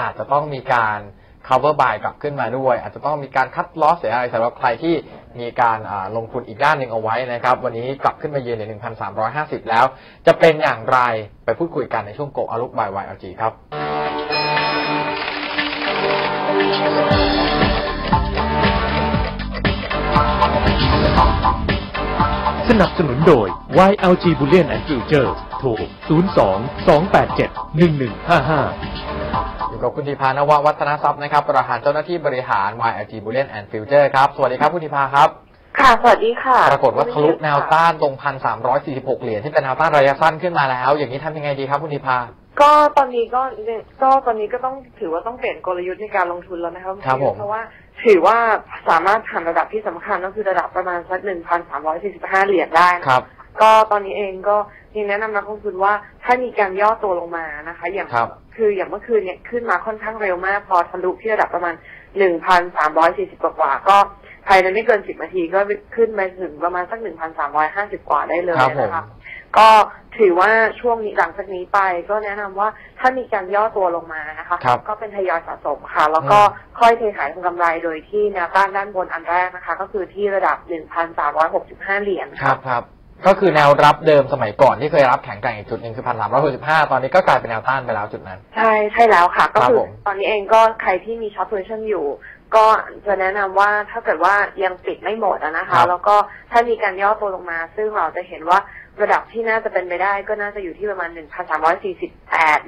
อาจจะต้องมีการ cover buy กลับขึ้นมาด้วย อาจจะต้องมีการคัดลอสเสียอะไรสำหรับใครที่มีการลงทุนอีกด้านหนึ่งเอาไว้นะครับ วันนี้กลับขึ้นมาเยืนใน 1,350 แล้ว จะเป็นอย่างไรไปพูดคุยกันในช่วงโกอาลุกบายวายจีครับสนับสนุนโดย YLG Bullion and Future โทร 02 287 1155 อยู่กับคุณธีพานววัฒนทรัพย์นะครับ ประธานเจ้าหน้าที่บริหาร YLG Bullion and Future ครับ สวัสดีครับคุณธีพาครับ ค่ะ สวัสดีค่ะ ปรากฏว่าทะลุแนวต้านตรง1,346เหรียญที่เป็นแนวต้านระยะสั้นขึ้นมาแล้ว อย่างนี้ทำยังไงดีครับคุณธีพาก็ตอนนี้ก็ก็ตอนนี้ก็ต้องถือว่าต้องเปลี่ยนกลยุทธ์ในการลงทุนแล้วนะครับครับผมเพราะว่าถือว่าสามารถผ่านระดับที่สำคัญก็คือระดับประมาณสักหนึ่งพันสามร้อยสี่สิบห้าเหรียญได้นะครับ ก็ตอนนี้เองก็ยังแนะนำนักลงทุนว่า ถ้ามีการย่อตัวลงมานะคะ อย่างครับคืออย่างเมื่อคืนเนี่ยขึ้นมาค่อนข้างเร็วมาก พอทะลุที่ระดับประมาณหนึ่งพันสามร้อยสี่สิบกว่าๆก็ภายในไม่เกินสิบนาทีก็ขึ้นไปถึงประมาณสักหนึ่งพันสามร้อยห้าสิบกว่าได้เลยครับผมนะคะก็ถือว่าช่วงนี้หลังจากนี้ไปก็แนะนำว่าถ้ามีการย่อตัวลงมานะคะครับก็เป็นทยอยสะสมค่ะ แล้วก็ค่อยเทขายทางกำไรโดยที่แนวต้านด้านบนอันแรกนะคะ ก็คือที่ระดับ1,365เหรียญครับครับ ก็คือแนวรับเดิมสมัยก่อนที่เคยรับแข็งแกร่งอีกจุดหนึ่งคือ1,365ตอนนี้ก็กลายเป็นแนวต้านไปแล้วจุดนั้น ใช่ใช่แล้วค่ะ ก็ครับคือผมตอนนี้เองก็ใครที่มีช็อตโพซิชั่นอยู่ ก็จะแนะนำว่าถ้าเกิดว่ายังปิดไม่หมดอะนะครัคะบแล้วก็ถ้ามีการย่อตัวลงมา ซึ่งเราจะเห็นว่า ระดับที่น่าจะเป็นไปได้ก็น่าจะอยู่ที่ประมาณ 1,348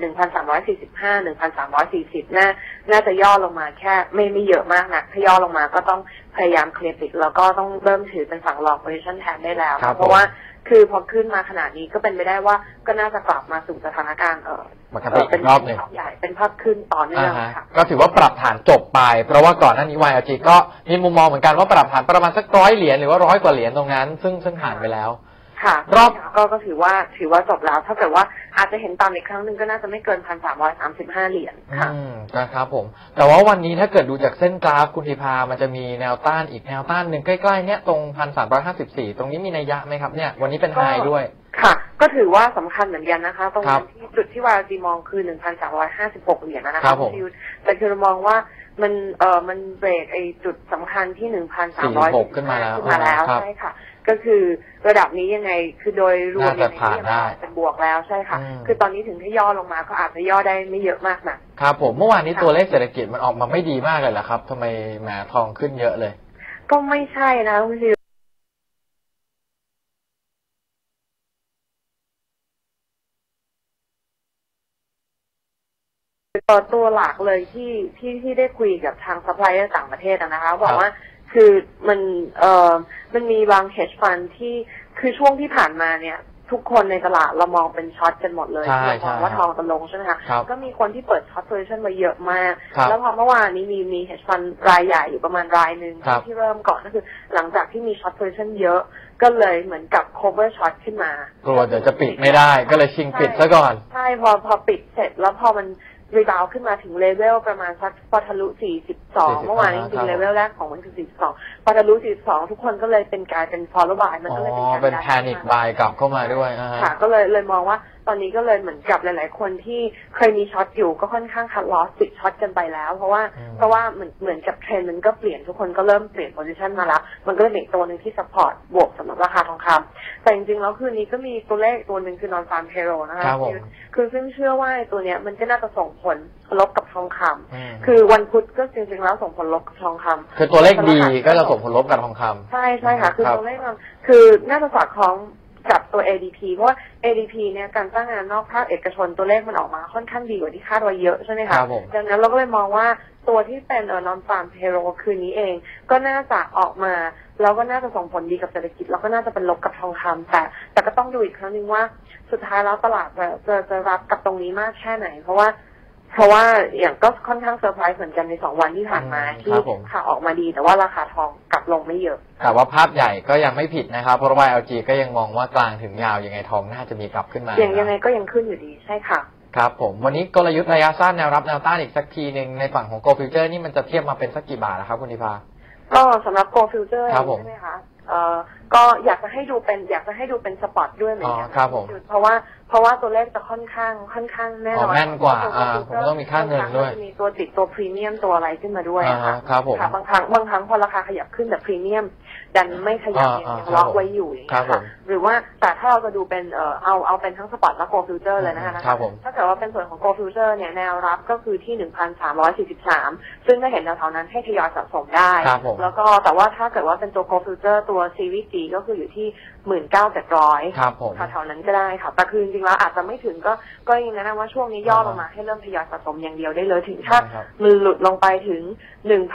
1,345 1,340 น่า น่าจะย่อลงมาแค่ไม่ไม่เยอะมากนะถ้าย่อลงมาก็ต้องพยายามเคลียร์ปิดแล้วก็ต้องเริ่มถือเป็นฝั่งลองโพซิชันแทนได้แล้วครับเพราะว่าคือพอขึ้นมาขนาดนี้ก็เป็นไปได้ว่าก็น่าจะกลับมาสู่สถานการณ์เออปกติอีกรอบหนึ่งภาพใหญ่เป็นภาพขึ้นต่อเนื่องอ่าฮะค่ะก็ถือว่าปรับฐานจบไป เพราะว่าก่อนหน้านี้ YLG ก็มีมุมมองเหมือนกันว่าปรับฐานประมาณสักร้อยเหรียญหรือว่าร้อยกว่าเหรียญตรงนั้น ซึ่งซึ่งผ่านไปแล้ว ค่ะรอบก็ก็ถือว่าถือว่าจบแล้ว ถ้าเกิดว่าอาจจะเห็นตามอีกครั้งหนึ่งก็น่าจะไม่เกินพันสามร้อยสามสิบห้าเหรียญค่ะอืมนะครับผม แต่ว่าวันนี้ถ้าเกิดดูจากเส้นกราฟคุณธีพามันจะมีแนวต้านอีกแนวต้านหนึ่งใกล้ๆเนี่ยตรง1,354ตรงนี้มีนัยยะไหมครับเนี่ยวันนี้เป็นไฮด้วยค่ะ ก็ถือว่าสำคัญเหมือนกันนะคะ ตรงครันั้บนที่จุดที่วาจีมองคือหนึ่งพันสามร้อยห้าสิบหกเหรียญนะครัคะบผมณยุทธแต่คือเรามองว่า มันเอ่อมันเบรกไอจุดสำคัญที่หนึ่งพันสามร้อย46ขึ้นมาแล้วขึ้นมาแล้วครับใช่ค่ะ ก็คือระดับนี้ยังไงคือโดยรวมน่าจะผ่านได้เป็นบวกแล้วใช่ค่ะอืมคือตอนนี้ถึงที่ย่อลงมาก็อาจจะย่อได้ไม่เยอะมากนักครับผมเมื่อวานนี้ตัวเลขเศรษฐกิจมันออกมาไม่ดีมากเลยเหรอครับทำไมแหมทองขึ้นเยอะเลย ก็ไม่ใช่นะคุณ ตัวตัวหลักเลยที่ที่ที่ได้คุยกับทางซัพพลายเออร์ต่างประเทศอะนะคะบอกว่าคือมันเอ่อมันมีบาง hedge fund ที่คือช่วงที่ผ่านมาเนี่ย ทุกคนในตลาดเรามองเป็นช็อตกันหมดเลยใช่เรามองว่าใช่ทองจะลงใช่ไหมคะครับก็มีคนที่เปิดช็อตโพซิชันมาเยอะมากครับแล้วพอเมื่อวานนี้มีมี hedge fund รายใหญ่อยู่ประมาณรายหนึ่งครับที่เริ่มก่อนก็คือ หลังจากที่มีช็อตโพซิชันเยอะก็เลยเหมือนกับ cover ช็อตขึ้นมากลัวเดี๋ยวจะปิดไม่ได้ ก็เลยชิงปิดซะก่อน ใช่พอพอปิดเสร็จแล้วพอมัน รีบาวขึ้นมาถึงเลเวลประมาณสักพอทะลุ 42 เมื่อวานนี้จริงๆเลเวลแรกของมันคือ 42พอทะลุ 42 ทุกคนก็เลยเป็นกลายเป็น follow by มันอ๋ก็เลยเป็นอการเป็นดัแพนิคบายกลับเข้ามาด้วยอ่าฮะค่ะก็เลยเลยมองว่าตอนนี้ก็เลยเหมือนกับหลาย ๆ คนที่เคยมีช็อตอยู่ก็ค่อนข้างคัดลอสติดช็อตกันไปแล้ว เพราะว่าอืมเพราะว่าเหมือนเหมือนกับเทรนด์มันก็เปลี่ยนทุกคนก็เริ่มเปลี่ยนโพซิชันมาแล้วมันก็เลยเป็นอีกตัวหนึ่งที่ซัพพอร์ตบวกสำหรับราคาทองคำแต่จริง ๆ แล้วคืนนี้ก็มีตัวเลขตัวหนึ่งคือนอนฟาร์มเพโรนะคะครับผมคือซึ่งเชื่อว่าไอ้ตัวเนี้ยมันก็น่าจะส่งผลลบกับทองคำอืมคือวันพุธก็จริง ๆ แล้วส่งผลลบกับทองคำคือตัวเลขดีก็จะส่งผลลบกับทองคำใช่ใช่ค่ะ คือครับตัวเลขมันคือน่าจะสอดคล้องกับ ตัว ADP เพราะว่า ADP เนี่ยการจ้างงานนอกภาคเอกชนตัวเลขมันออกมาค่อนข้างดีกว่าที่คาดไว้เยอะใช่ไหมครัคะบผม ดังนั้นเราก็เลยมองว่าตัวที่เป็นเอ่อนอนฟาร์มเพโรคืนนี้เอง ก็น่าจะออกมาแล้วก็น่าจะส่งผลดีกับเศรษฐกิจแล้วก็น่าจะเป็นลบกับทองคำแต่แต่ก็ต้องดูอีกครั้งหนึ่งว่า สุดท้ายแล้วตลาดจะจะจะรับกับตรงนี้มากแค่ไหน เพราะว่า เพราะว่าอย่างก็ค่อนข้างเซอร์ไพรส์เหมือนกันในสองวันที่ผ่านมาอืมที่ครับผมข่าวออกมาดี แต่ว่าราคาทองกลับลงไม่เยอะ แต่ว่าภาพใหญ่ก็ยังไม่ผิดนะครับ เพราะว่า LG ก็ยังมองว่ากลางถึงยาวยังไงทองน่าจะมีกลับขึ้นมาอย่างยังไงก็ยังขึ้นอยู่ดีใช่ค่ะครับผมวันนี้กลยุทธ์ระยะสั้นแนวรับแนวต้านอีกสักทีหนึ่งในฝั่งของ Go Future นี่มันจะเทียบมาเป็นสักกี่บาทนะครับคุณธิพาก็สำหรับ Go Future ครับผมใช่ไหมคะเอ่อก็อยากจะให้ดูเป็นอยากจะให้ดูเป็นสปอตด้วยเหมือนกัอ๋อครับผมเพราะว่า เพราะว่าตัวเลขจะค่อนข้างค่อนข้างแน่นอ๋ออนแม่นกว่าตัวอ่าฟิวผมต้องมีค่าเงินด้วยบางครั้งก็จะมีตัวติดตัวพรีเมียมตัวอะไรขึ้นมาด้วยอ่าอะค่ะครับผมค่ะบางครั้งบางครั้งพอราคาขยับขึ้นแต่พรีเมียมดันไม่ขยับอ่ายังอ่ายังครับล็อกไว้อยู่อย่างครัเงี้บยผค่ะมหรือว่าแต่ถ้าเราจะดูเป็นเอ่อเอาเอาเป็นทั้งสปอร์ตและโกลฟิวเจอร์เลยนะคะครับผมถ้าเกิดว่าเป็นส่วนของโกลฟิวเจอร์เนี่ยแนวรับก็คือที่1,343ซึ่งถ้าเห็นแถวๆนั้นให้ทยอยสะสมได้ครับผมแล้วก็แต่ว่าถ้าเกิดว่าเป็นตัวโกลฟิวเจอร์ตัวซีรีส์จีก็คืออยู่ที่19,700ครับผมแถวๆนั้นก็ได้ค่ะแต่คือจริงๆแล้วอาจจะไม่ถึงก็ก็ยังแนะนำว่าช่วงนี้ย่อลงมาให้เริ่มทยอยสะสมอย่างเดียวได้เลยถึงถ้าได้ครับมันหลุดลงไปถึง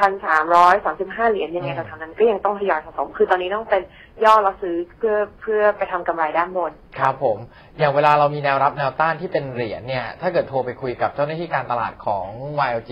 1,335เหรียญยังไงอืมแถวๆนั้นก็ยังต้องทยอยสะสม คือตอนนี้ต้องเป็นย่อแล้วซื้อเพื่อเพื่อไปทำกำไรด้านบนครับผม อย่างเวลาเรามีแนวรับแนวต้านที่เป็นเหรียญเนี่ย ถ้าเกิดโทรไปคุยกับเจ้าหน้าที่การตลาดของ YLG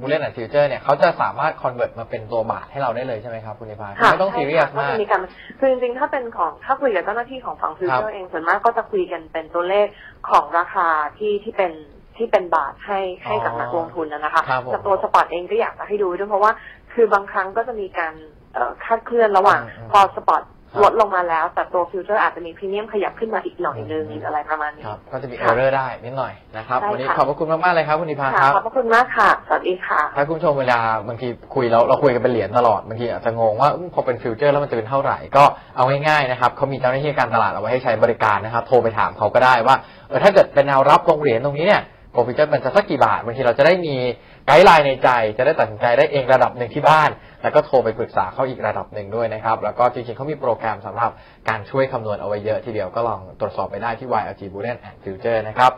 Bullion and Future เนี่ยเขาจะสามารถคอนเวิร์ตมาเป็นตัวบาทให้เราได้เลยใช่ไหมครับคุณนิพาค่ะไม่ต้องซีเรียสใช่ค่ะมากจะมีการคือจริงๆ ถ้าเป็นของถ้าคุยกับเจ้าหน้าที่ของฝั่งฟิวเจอครัร์บเองส่วนมากก็จะคุยกันเป็นตัวเลขของราคาที่ที่เป็นที่เป็นบาทให้ให้กับอ๋อนักลงทุนนะนะคะครับผมแต่ตัวสปอร์ตเองก็อยากจะให้ดูด้วยเพราะว่าคือบางครั้งก็จะมีการเอ่อคาดเคลื่อนระหว่างอืมพอสปอร์ตครับ ลดลงมาแล้ว แต่ตัวฟิวเจอร์อาจจะมีพรีเมียมขยับขึ้นมาอีกหน่อยนึงอืมอะไรประมาณนี้ครับก็จะมีเอค่ะอร์เรอร์ได้นิดหน่อยนะครับใช่วันนี้ค่ะขอบพระคุณมากๆเลยครับคุณนิพาคค่ะรับ ขอบพระคุณมากค่ะ สวัสดีค่ะ ถ้าคุณผู้ชมเวลาบางทีคุยแล้วเราคุยกันเป็นเหรียญตลอดบางทีอาจจะงงว่าอืมพอเป็นฟิวเจอร์แล้วมันจะเป็นเท่าไหร่ ก็เอาง่ายๆนะครับเขามีเจ้าหน้าที่การตลาดเอาไว้ให้ใช้บริการนะครับ โทรไปถามเขาก็ได้ว่าเออถ้าเกิดเป็นแนวรับลงเหรียญตรงนี้เนี่ยโปรฟิเจอร์มันจะสักกี่บาทบางทีเราจะได้มี ไกด์ไลน์ในใจจะได้ตัดสินใจได้เองระดับหนึ่งที่บ้าน แล้วก็โทรไปปรึกษาเขาอีกระดับหนึ่งด้วยนะครับ แล้วก็จริงๆเขามีโปรแกรมสำหรับการช่วยคำนวณเอาไว้เยอะทีเดียวก็ลองตรวจสอบไปได้ที่ YLG Bullion and Future นะครับ